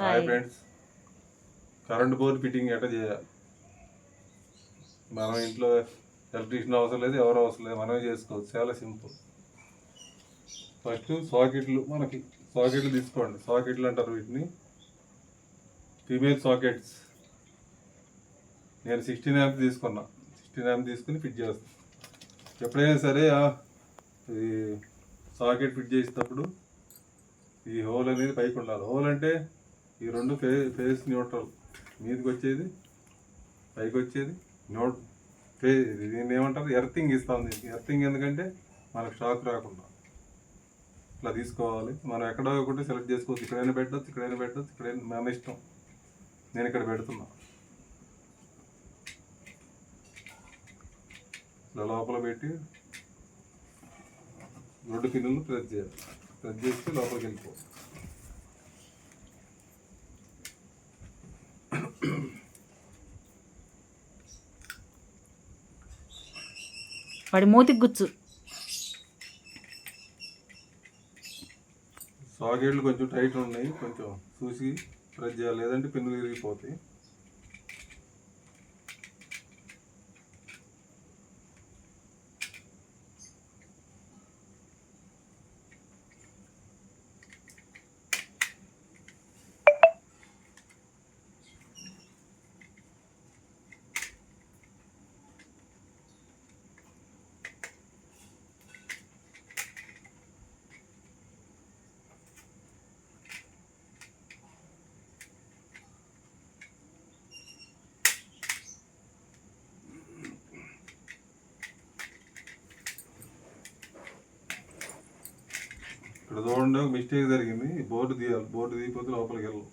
Hi friends current board fitting ఎట్లా చేయాలి? మనం ఇంట్లో ఎలక్ట్రీషియన్ అవసరం లేదు ఎవరు అవసరం లేదు మనమే చేసుకోవచ్చు. చాలా సింపుల్ ఫస్ట్ సాకెట్లు మనకి సాకెట్లు తీసుకోండి. సాకెట్లు అంటారు వీటిని. ఫీమేల్ సాకెట్స్ నేను సిక్స్టీన్ యాప్ తీసుకున్నా. సిక్స్టీన్ యాప్ తీసుకుని ఫిట్ చేస్తాను. ఎప్పుడైనా సరే ఈ సాకెట్ ఫిట్ చేసేటప్పుడు ఈ హోల్ అనేది పైకి ఉండాలి. హోల్ అంటే ఈ రెండు ఫే ఫేస్ న్యూట్రల్. మీదకి వచ్చేది పైకి వచ్చేది న్యూట్ ఫే దీన్ని ఏమంటారు? ఎర్తింగ్ ఇస్తాం దీనికి. ఎర్తింగ్ ఎందుకంటే మనకు షాక్ రాకుండా. ఇట్లా తీసుకోవాలి. మనం ఎక్కడో ఒకటి సెలెక్ట్ చేసుకోవచ్చు. ఇక్కడైనా పెట్టచ్చు ఇక్కడైనా పెట్టచ్చు ఇక్కడైనా మన ఇష్టం. నేను ఇక్కడ పెడుతున్నా. ఇలా లోపల పెట్టి రెండు పిన్నులు ప్రెస్ చేయాలి. ప్రెస్ చేస్తే లోపలికి వెళ్ళిపోవచ్చు వాడి మూతికి గుచ్చు. సాకెట్లు కొంచెం టైట్ ఉన్నాయి కొంచెం చూసి ప్రెస్ చేయాలి. లేదంటే పిన్నులు విరిగిపోతాయి. ఇక్కడ చూడండి ఒక మిస్టేక్ జరిగింది. బోర్డు తీయాలి బోర్డు తీయకపోతే లోపలికి వెళ్ళాం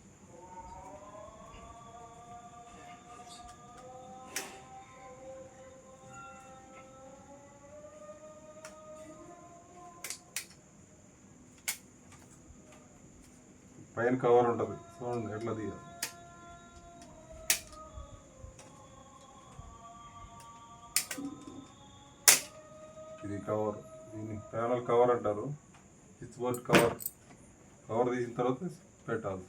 పైన కవర్ ఉంటుంది. చూడండి ఎట్లా తీయాలి. ఇది కవర్. దీన్ని ప్యానల్ కవర్ అంటారు. స్విచ్ బోర్డ్ కవర్ కవర్ తీసిన తర్వాత పెట్టాలి.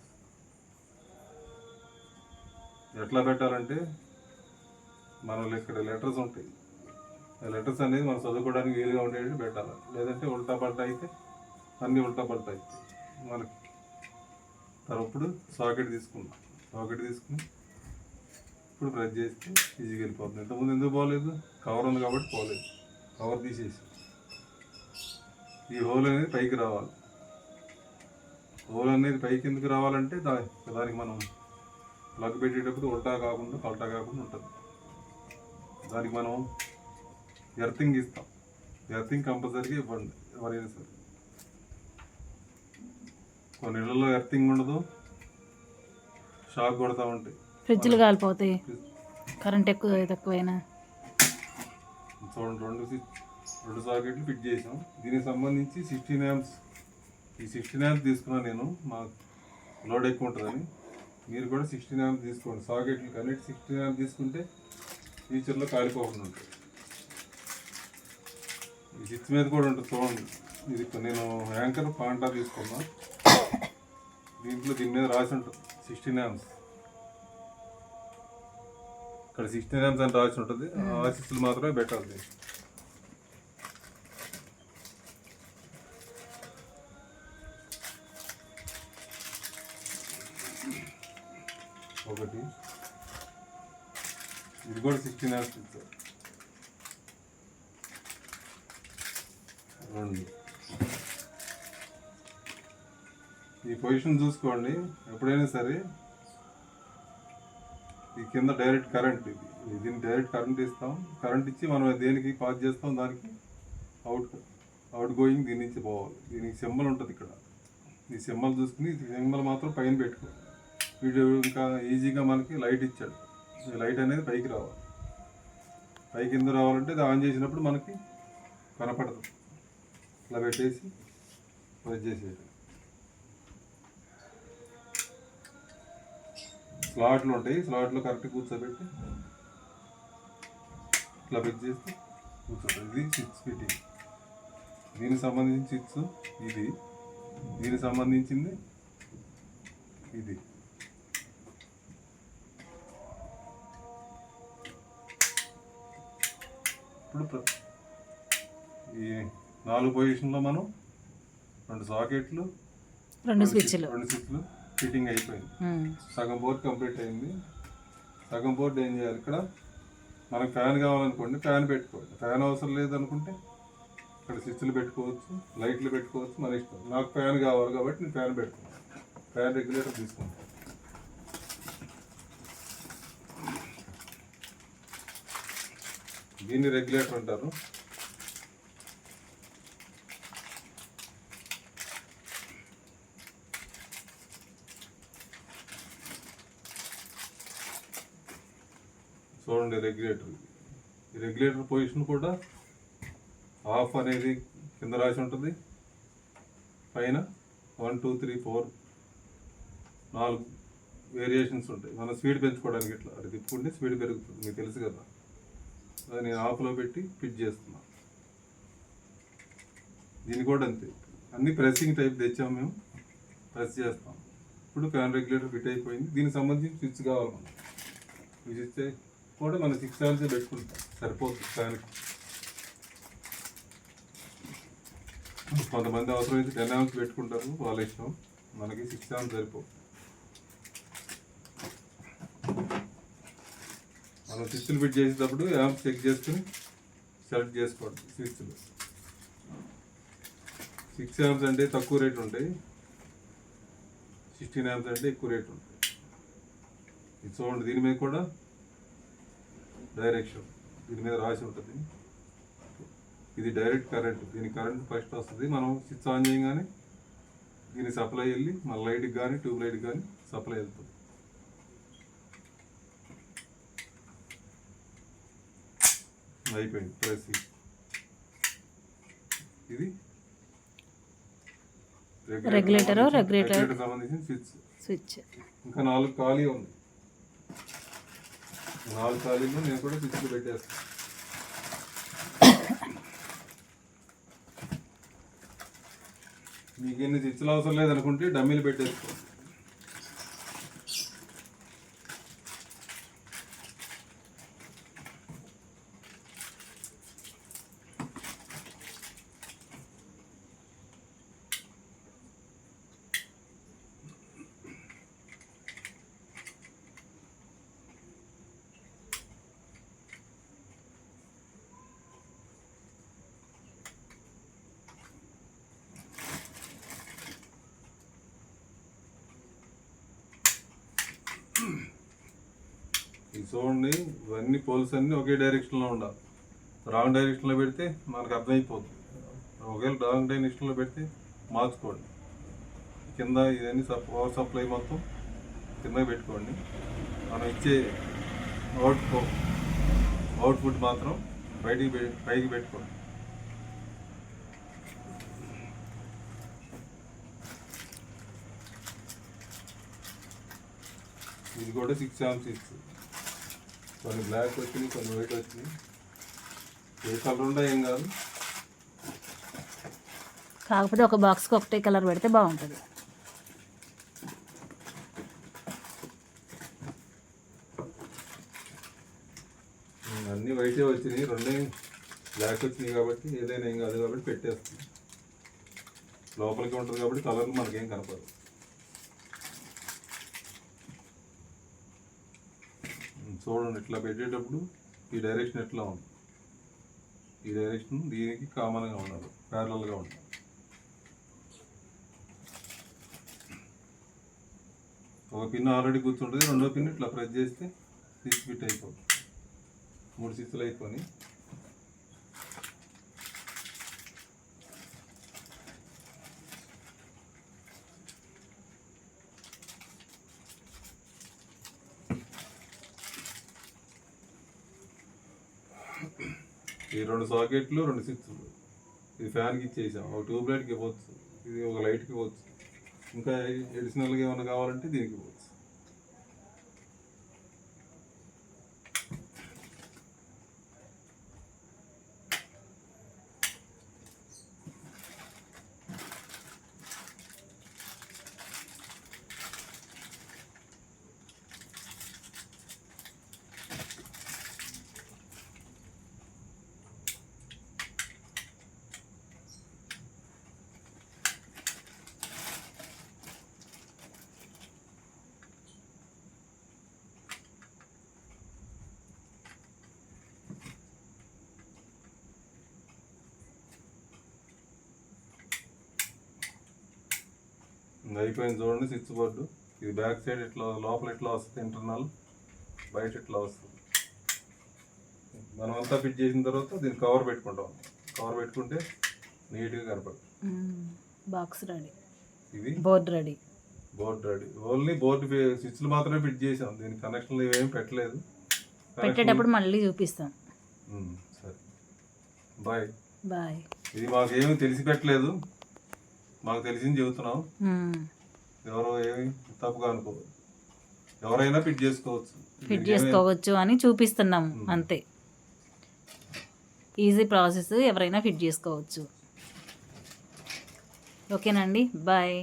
ఎట్లా పెట్టాలంటే మన ఇక్కడ లెటర్స్ ఉంటాయి. ఆ లెటర్స్ అనేది మనం చదువుకోవడానికి వీలుగా ఉండేవి పెట్టాలి. లేదంటే ఉల్టా పల్టా అయితే అన్నీ ఉల్టా పల్టా అవుతాయి మనకి తరప్పుడు సాకెట్ తీసుకున్నాం. సాకెట్ తీసుకుని ఇప్పుడు ప్రెస్ చేస్తే ఈజీగా వెళ్ళిపోతుంది. ఇంతకుముందు ఎందుకు పోలేదు? కవర్ ఉంది కాబట్టి పోలేదు. కవర్ తీసేసి. ఈ హోల్ అనేది పైకి రావాలి. హోల్ అనేది పైకి ఎందుకు రావాలంటే దా దానికి మనం ప్లగ్ పెట్టేటప్పుడు ఉల్టా కాకుండా పల్టా కాకుండా ఉంటుంది. దానికి మనం ఎర్తింగ్ ఇస్తాం. ఎర్తింగ్ కంపల్సరీగా ఇవ్వండి ఎవరైనా సరే. కొన్ని ఇళ్ళలో ఎర్తింగ్ ఉండదు. షాక్ కొడతా ఉంటాయి ఫ్రిడ్జ్లు కాలిపోతాయి. కరెంట్ ఎక్కువ తక్కువైనా. చూడండి రెండు స్విచ్ రెండు సాకెట్లు ఫిట్ చేసాం దీనికి సంబంధించి సిక్స్టీన్ యామ్స్ ఈ సిక్స్టీన్ యామ్స్ తీసుకున్నాను నేను మా లోడ్ ఎక్కువ ఉంటుందని. మీరు కూడా సిక్స్టీన్ యామ్స్ తీసుకోండి. సాకెట్లు కనెక్ట్ సిక్స్టీన్ యామ్స్ తీసుకుంటే ఫ్యూచర్లో కాలిపోకుండా ఉంటుంది ఈ సిక్స్ మీద కూడా ఉంటుంది చూడండి. ఇది నేను యాంకర్ పాంటా తీసుకున్నా. దీంట్లో దీని మీద రాసి ఉంటుంది సిక్స్టీన్ యామ్స్ ఇక్కడ సిక్స్టీన్ యామ్స్ అని రాసి ఉంటుంది. ఆ మాత్రమే పెట్టాలి ఒకటి. ఇది కూడా సిక్స్టీన్ అవర్స్ ఇచ్చారు. రెండు. ఈ పొజిషన్ చూసుకోండి. ఎప్పుడైనా సరే ఈ కింద డైరెక్ట్ కరెంట్ ఇది. దీన్ని డైరెక్ట్ కరెంట్ ఇస్తాం. కరెంట్ ఇచ్చి మనం దేనికి పాస్ చేస్తాం? దానికి అవుట్ అవుట్ గోయింగ్ దీని నుంచి పోవాలి. దీనికి సింబల్ ఉంటుంది ఇక్కడ. ఈ సింబల్ చూసుకుని సింబల్ మాత్రం పైన పెట్టుకోవాలి వీడు ఇంకా ఈజీగా మనకి లైట్ ఇచ్చాడు. ఈ లైట్ అనేది పైకి రావాలి. పైకి ఎందుకు రావాలంటే ఇది ఆన్ చేసినప్పుడు మనకి కనపడదు. ఇట్లా పెట్టేసి ప్రెస్ చేసేది స్లాట్లు ఉంటాయి. స్లాట్లో కరెక్ట్ కూర్చోబెట్టి ఇట్లా ఫిక్స్ చేస్తే కూర్చోబెట్టి ఇది సిక్స్ ఫిట్టింగ్ దీనికి సంబంధించిన చిప్స్ ఇది. దీనికి సంబంధించింది ఇది. ఇప్పుడు ఈ నాలుగు పొజిషన్లో మనం రెండు సాకెట్లు రెండు స్విచ్లు రెండు స్విచ్లు ఫిట్టింగ్ అయిపోయింది. సగం బోర్డ్ కంప్లీట్ అయింది. సగం బోర్డు ఏం చేయాలి ఇక్కడ? మనకు ఫ్యాన్ కావాలనుకోండి ఫ్యాన్ పెట్టుకోండి ఫ్యాన్ అవసరం లేదనుకుంటే ఇక్కడ స్విచ్లు పెట్టుకోవచ్చు లైట్లు పెట్టుకోవచ్చు మన ఇష్టం. నాకు ఫ్యాన్ కావాలి కాబట్టి నేను ఫ్యాన్ పెట్టుకున్నాను ఫ్యాన్ రెగ్యులేటర్ తీసుకుంటాను. దీన్ని రెగ్యులేటర్ అంటారు. చూడండి రెగ్యులేటర్. ఈ రెగ్యులేటర్ పొజిషన్ కూడా ఆఫ్ అనేది కింద రాసి ఉంటుంది. పైన వన్ టూ త్రీ ఫోర్ నాలుగు వేరియేషన్స్ ఉంటాయి. మనం స్పీడ్ పెంచుకోవడానికి ఇట్లా. అది తిప్పుకుంటే స్పీడ్ పెరుగుతుంది. మీకు తెలుసు కదా. అది నేను ఆఫ్లో పెట్టి ఫిట్ చేస్తున్నాను దీని కూడా అంతే. అన్ని ప్రెస్సింగ్ టైప్ తెచ్చాము మేము ప్రెస్ చేస్తాం. ఇప్పుడు ఫ్యాన్ రెగ్యులేటర్ ఫిట్ అయిపోయింది. దీనికి సంబంధించి స్విచ్ కావాలి మనం స్విచ్ ఇస్తే కూడా మనం సిక్స్ అవర్స్ పెట్టుకుంటాం. సరిపోతుంది ఫ్యాన్కి కొంతమంది అవసరమైతే టెన్ అవర్స్ పెట్టుకుంటారు వాళ్ళ ఇష్టం. మనకి సిక్స్ అవర్స్ సరిపోతుంది మనం స్విచ్లు ఫిట్ చేసేటప్పుడు యాప్ చెక్ చేసుకుని సెలెక్ట్ చేసుకోండి. స్విచ్లు సిక్స్ యాప్స్ అంటే తక్కువ రేట్ ఉంటాయి. సిక్స్టీన్ యామ్స్ అంటే ఎక్కువ రేట్ ఉంటాయి. ఇది చూడండి దీని మీద కూడా డైరెక్షన్ దీని మీద రాసి ఉంటుంది. ఇది డైరెక్ట్ కరెంట్ దీని కరెంట్ ఫస్ట్ వస్తుంది. మనం స్విచ్ ఆన్ చేయగానే దీని సప్లై వెళ్ళి మన లైట్కి కానీ ట్యూబ్ లైట్కి కానీ సప్లై వెళ్తుంది. అయిపోయింది. ప్రెస్ ఇది. Regulator, regulator. సంబంధించిన స్విచ్ స్విచ్ ఇంకా నాలుగు ఖాళీ ఉంది. నాలుగు ఖాళీలు నేను కూడా స్విచ్లు పెట్టేస్తాను మీకు ఎన్ని స్విచ్లు అవసరం లేదనుకుంటే డమ్మీలు పెట్టేసుకో. ఇది చూడండి ఇవన్నీ పోల్స్ అన్నీ ఒకే డైరెక్షన్లో ఉండాలి. రాంగ్ డైరెక్షన్లో పెడితే మనకు అర్థమైపోతుంది. ఒకవేళ రాంగ్ డైరెక్షన్లో పెడితే మార్చుకోండి. కింద ఇవన్నీ సప్ పవర్ సప్లై మొత్తం కింద పెట్టుకోండి. మనం ఇచ్చే అవుట్ అవుట్పుట్ మాత్రం బయటికి పైకి పెట్టుకోండి. ఇది కూడా సిక్స్ ఆమ్స్ సిక్స్ కొన్ని బ్లాక్ వచ్చినాయి కొన్ని వైట్ వచ్చినాయి ఏ కలర్ ఉండా ఏం కాదు. కాకపోతే ఒక బాక్స్కి ఒకటే కలర్ పెడితే బాగుంటుంది. అన్నీ వైటే వచ్చినాయి రెండే బ్లాక్ వచ్చినాయి కాబట్టి ఏదైనా ఏం కాదు కాబట్టి పెట్టేస్తుంది లోపలికి ఉంటుంది కాబట్టి కలర్ మనకేం కనపడదు. చూడండి ఇట్లా పెట్టేటప్పుడు ఈ డైరెక్షన్ ఎట్లా ఉంది? ఈ డైరెక్షన్ దీనికి కామన్గా ఉండదు ప్యారలల్గా ఉండదు ఒక పిన్ ఆల్రెడీ కూర్చుంటుంది రెండో పిన్ ఇట్లా ప్రెస్ చేస్తే స్విచ్ ఫిట్ అయిపోతుంది. మూడు స్విచ్లు అయిపోయి ఈ రెండు సాకెట్లు రెండు స్విచ్లు. ఇది ఫ్యాన్కి ఇచ్చేసాం. ఒక ట్యూబ్ లైట్కి ఇవ్వచ్చు ఇది ఒక లైట్కి ఇవ్వచ్చు ఇంకా ఎడిషనల్గా ఏమైనా కావాలంటే దీనికి ఇవ్వచ్చు అయిపోయింది చూడండి స్విచ్ బోర్డు ఇది బ్యాక్ సైడ్ ఇట్లా లోపల ఇట్లా వస్తుంది ఇంటర్నల్ బయట ఇట్లా వస్తుంది? మనం అంతా ఫిట్ చేసిన తర్వాత దీన్ని కవర్ పెట్టుకుంటాం. కవర్ పెట్టుకుంటే నీట్గా కనపడుతుంది. బాక్స్ రెడీ ఇది board ready board ready only board స్విచ్లు మాత్రమే ఫిట్ చేసాం. దీనికి కనెక్షన్లు ఇవేం పెట్టలేదు. పెట్టేటప్పుడు మళ్ళీ చూపిస్తాం. సరే. బాయ్ బాయ్ ఇది మాకు ఏమీ తెలిసి పెట్టలేదు. మాకు తెలిసింది చెబుతున్నాం ఎవరో ఏమి తప్పుగా అనుకోవద్దు ఎవరైనా ఫిట్ చేసుకోవచ్చు. ఫిట్ చేసుకోవచ్చు అని చూపిస్తున్నాము. అంతే. ఈజీ ప్రాసెస్ ఎవరైనా ఫిట్ చేసుకోవచ్చు. ఓకేనండి బాయ్.